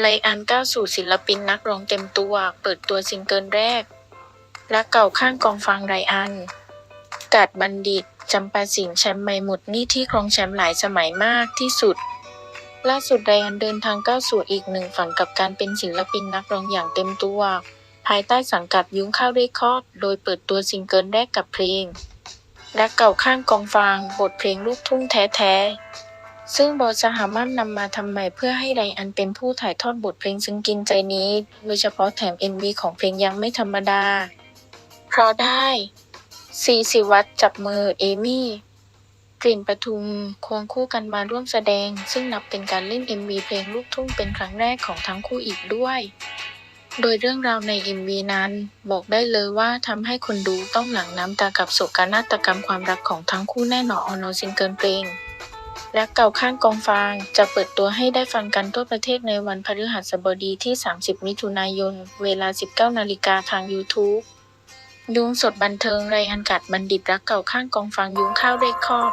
ไรอันก้าวสู่ศิลปินนักร้องเต็มตัว เปิดตัวซิงเกิลแรกและเก่าข้างกองฟังไรอัน กาดบัณฑิต จำปาสิงห์แชมป์ไม่หมดนี่ที่ครองแชมป์หลายสมัยมากที่สุด ล่าสุดไรอันเดินทางก้าวสู่อีกหนึ่งฝั่งกับการเป็นศิลปินนักร้องอย่างเต็มตัว ภายใต้สังกัดยุ้งข้าวเรคคอร์ด โดยเปิดตัวซิงเกิลแรกกับเพลงและเก่าข้างกองฟาง บทเพลงลูกทุ่งแท้ๆ ซึ่งบอสหามั่นนำมาทำใหม่เพื่อให้ไรอันเป็นผู้ถ่ายทอดบทเพลงซึ่งกินใจนี้ โดยเฉพาะแถม MV ของเพลงยังไม่ธรรมดา เพราะได้ซีสิวัตจับมือเอมี่กลิ่นประทุมควงคู่กันมาร่วมแสดง ซึ่งนับเป็นการเล่น MV เพลงลูกทุ่งเป็นครั้งแรกของทั้งคู่อีกด้วย โดยเรื่องราวใน MV นั้น บอกได้เลยว่าทำให้คนดูต้องหลั่งน้ำตากับโศกนาฏกรรมความรักของทั้งคู่แน่นอนออนซิงเกิลเพลง รักเก่าข้างกองฟาง จะเปิดตัวให้ได้ฟังกันทั่วประเทศในวันพฤหัสบดีที่ 30 มิถุนายน เวลา 19 นาฬิกาทาง YouTube ยุงสดบันเทิงไรอันกัดบัณฑิตรักเก่าข้างกองฟางยุงข้าวเรคคอบ